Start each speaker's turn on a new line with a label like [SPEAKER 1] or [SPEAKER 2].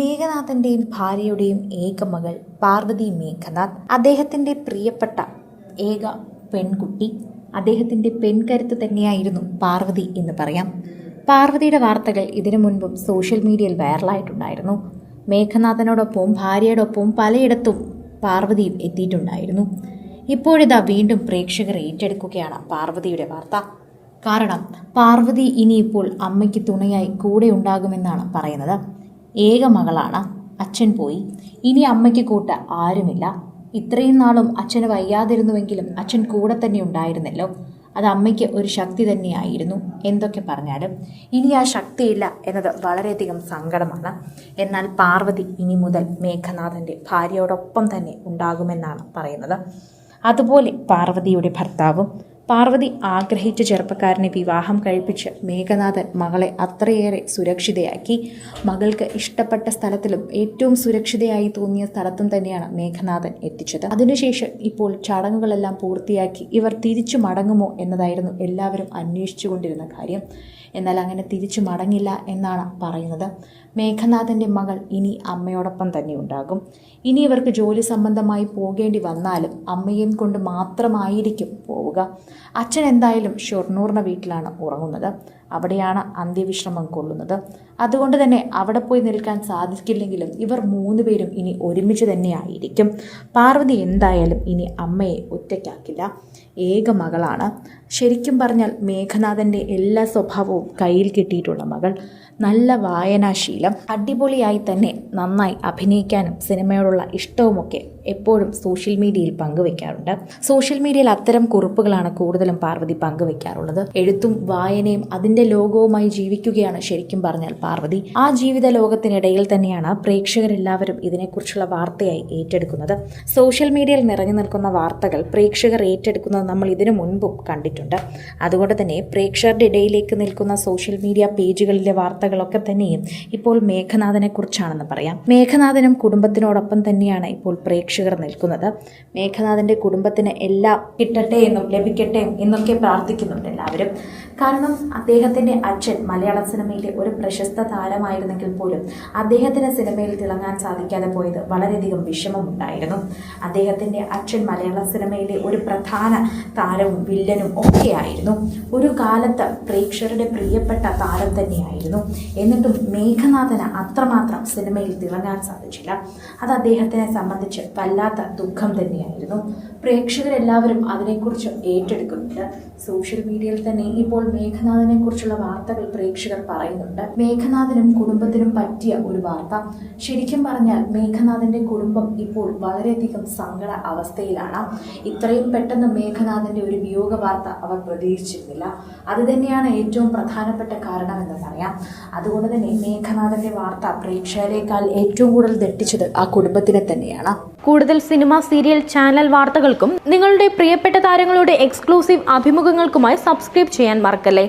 [SPEAKER 1] മേഘനാഥന്റെയും ഭാര്യയുടെയും ഏക മകൾ പാർവതി മേഘനാഥ്. അദ്ദേഹത്തിന്റെ പ്രിയപ്പെട്ട ഏക പെൺകുട്ടി. അദ്ദേഹത്തിന്റെ പെൺകരുത്ത് തന്നെയായിരുന്നു പാർവതി എന്ന് പറയാം. പാർവതിയുടെ വാർത്തകൾ ഇതിനു മുൻപും സോഷ്യൽ മീഡിയയിൽ വൈറലായിട്ടുണ്ടായിരുന്നു. മേഘനാഥനോടൊപ്പവും ഭാര്യയോടൊപ്പവും പലയിടത്തും പാർവതിയും എത്തിയിട്ടുണ്ടായിരുന്നു. ഇപ്പോഴിതാ വീണ്ടും പ്രേക്ഷകർ ഏറ്റെടുക്കുകയാണ് പാർവതിയുടെ വാർത്ത. കാരണം പാർവതി ഇനിയിപ്പോൾ അമ്മയ്ക്ക് തുണയായി കൂടെ ഉണ്ടാകുമെന്നാണ് പറയുന്നത്. ഏക മകളാണ്. അച്ഛൻ പോയി. ഇനി അമ്മയ്ക്ക് കൂട്ട് ആരുമില്ല. ഇത്രയും നാളും അച്ഛന് വയ്യാതിരുന്നുവെങ്കിലും അച്ഛൻ കൂടെ തന്നെ ഉണ്ടായിരുന്നല്ലോ. അത് അമ്മയ്ക്ക് ഒരു ശക്തി തന്നെയായിരുന്നു. എന്തൊക്കെ പറഞ്ഞാലും ഇനി ആ ശക്തിയില്ല എന്നത് വളരെയധികം സങ്കടമാണ്. എന്നാൽ പാർവതി ഇനി മുതൽ മേഘനാഥന്റെ ഭാര്യയോടൊപ്പം തന്നെ ഉണ്ടാകുമെന്നാണ് പറയുന്നത്. അതുപോലെ പാർവതിയുടെ ഭർത്താവും പാർവതി ആഗ്രഹിച്ച ചെറുപ്പക്കാരനെ വിവാഹം കഴിപ്പിച്ച് മേഘനാഥൻ മകളെ അത്രയേറെ സുരക്ഷിതയാക്കി. മകൾക്ക് ഇഷ്ടപ്പെട്ട സ്ഥലത്തിലും ഏറ്റവും സുരക്ഷിതയായി തോന്നിയ സ്ഥലത്തും തന്നെയാണ് മേഘനാഥൻ എത്തിച്ചത്. അതിനുശേഷം ഇപ്പോൾ ചടങ്ങുകളെല്ലാം പൂർത്തിയാക്കി ഇവർ തിരിച്ചു മടങ്ങുമോ എന്നതായിരുന്നു എല്ലാവരും അന്വേഷിച്ചുകൊണ്ടിരുന്ന കാര്യം. എന്നാൽ അങ്ങനെ തിരിച്ചു മടങ്ങില്ല എന്നാണ് പറയുന്നത്. മേഘനാഥന്റെ മകൾ ഇനി അമ്മയോടൊപ്പം തന്നെ ഉണ്ടാകും. ഇനി ഇവർക്ക് ജോലി സംബന്ധമായി പോകേണ്ടി വന്നാലും അമ്മയെയും കൊണ്ട് മാത്രമായിരിക്കും പോവുക. അച്ഛൻ എന്തായാലും ഷൊർണൂറിന്റെ വീട്ടിലാണ് ഉറങ്ങുന്നത്. അവിടെയാണ് അന്ത്യവിശ്രമം കൊള്ളുന്നത്. അതുകൊണ്ട് തന്നെ അവിടെ പോയി നിൽക്കാൻ സാധിക്കില്ലെങ്കിലും ഇവർ മൂന്ന് പേരും ഇനി ഒരുമിച്ച് തന്നെയായിരിക്കും. പാർവതി എന്തായാലും ഇനി അമ്മയെ ഒറ്റയ്ക്കാക്കില്ല. ഏക മകളാണ്. ശരിക്കും പറഞ്ഞാൽ മേഘനാഥന്റെ എല്ലാ സ്വഭാവവും കയ്യിൽ കിട്ടിയിട്ടുള്ള മകൾ. നല്ല വായനാശീലം. അടിപൊളിയായി തന്നെ നന്നായി അഭിനയിക്കാനും സിനിമയോടുള്ള ഇഷ്ടവുമൊക്കെ എപ്പോഴും സോഷ്യൽ മീഡിയയിൽ പങ്കുവെക്കാറുണ്ട്. സോഷ്യൽ മീഡിയയിൽ അത്തരം കുറിപ്പുകളാണ് കൂടുതലും പാർവതി പങ്കുവെക്കാറുള്ളത്. എഴുത്തും വായനയും അതിന്റെ ലോകവുമായി ജീവിക്കുകയാണ് ശരിക്കും പറഞ്ഞാൽ പാർവതി. ആ ജീവിത ലോകത്തിനിടയിൽ തന്നെയാണ് പ്രേക്ഷകരെല്ലാവരും ഇതിനെക്കുറിച്ചുള്ള വാർത്തയായി ഏറ്റെടുക്കുന്നത്. സോഷ്യൽ മീഡിയയിൽ നിറഞ്ഞു നിൽക്കുന്ന വാർത്തകൾ പ്രേക്ഷകർ ഏറ്റെടുക്കുന്നത് നമ്മൾ ഇതിനു മുൻപും കണ്ടിട്ടുണ്ട്. അതുകൊണ്ട് തന്നെ പ്രേക്ഷകരുടെ ഇടയിലേക്ക് നിൽക്കുന്ന സോഷ്യൽ മീഡിയ പേജുകളിലെ വാർത്തകളൊക്കെ തന്നെയും ഇപ്പോൾ മേഘനാഥനെ കുറിച്ചാണെന്ന് പറയാം. മേഘനാഥനും കുടുംബത്തിനോടൊപ്പം തന്നെയാണ് ഇപ്പോൾ പ്രേക്ഷകർ നിൽക്കുന്നത്. മേഘനാഥന്റെ കുടുംബത്തിന് എല്ലാം കിട്ടട്ടെ എന്നും ലഭിക്കട്ടെ എന്നൊക്കെ പ്രാർത്ഥിക്കുന്നുണ്ട് എല്ലാവരും. കാരണം അദ്ദേഹത്തിന്റെ അച്ഛൻ മലയാള സിനിമയിലെ ഒരു പ്രശസ്ത താരമായിരുന്നെങ്കിൽ പോലും അദ്ദേഹത്തിന് സിനിമയിൽ തിളങ്ങാൻ സാധിക്കാതെ പോയത് വളരെയധികം വിഷമമുണ്ടായിരുന്നു അദ്ദേഹത്തിന്റെ അച്ഛൻ മലയാള സിനിമയിലെ ഒരു പ്രധാന താരവും വില്ലനും ഒക്കെയായിരുന്നു. ഒരു കാലത്ത് പ്രേക്ഷകരുടെ പ്രിയപ്പെട്ട താരം തന്നെയായിരുന്നു. എന്നിട്ടും മേഘനാഥന് അത്രമാത്രം സിനിമയിൽ തിളങ്ങാൻ സാധിച്ചില്ല. അത് അദ്ദേഹത്തിനെ സംബന്ധിച്ച് വല്ലാത്ത ദുഃഖം തന്നെയായിരുന്നു. പ്രേക്ഷകരെല്ലാവരും അതിനെക്കുറിച്ച് ഏറ്റെടുക്കുന്നുണ്ട്. സോഷ്യൽ മീഡിയയിൽ തന്നെ ഇപ്പോൾ മേഘനാഥനെ കുറിച്ചുള്ള വാർത്തകൾ പ്രേക്ഷകർ പറയുന്നുണ്ട്. മേഘനാഥനും കുടുംബത്തിനും പറ്റിയ ഒരു വാർത്ത. ശരിക്കും പറഞ്ഞാൽ മേഘനാഥന്റെ കുടുംബം ഇപ്പോൾ വളരെയധികം സങ്കട അവസ്ഥയിലാണ്. ഇത്രയും പെട്ടെന്ന് മേഘനാഥന്റെ ഒരു വിയോഗ വാർത്ത അവർ പ്രതീക്ഷിച്ചിരുന്നില്ല. അത് തന്നെയാണ് ഏറ്റവും പ്രധാനപ്പെട്ട കാരണമെന്ന് പറയാം. അതുകൊണ്ട് തന്നെ മേഘനാഥന്റെ വാർത്ത പ്രേക്ഷകരെക്കാൾ ഏറ്റവും കൂടുതൽ തെറ്റിച്ചത് ആ കുടുംബത്തിനെ തന്നെയാണ്.
[SPEAKER 2] കൂടുതൽ സിനിമ സീരിയൽ ചാനൽ വാർത്തകൾക്കും നിങ്ങളുടെ പ്രിയപ്പെട്ട താരങ്ങളുടെ എക്സ്ക്ലൂസീവ് അഭിമുഖങ്ങൾക്കുമായി സബ്സ്ക്രൈബ് ചെയ്യാൻ മറക്കല്ലേ?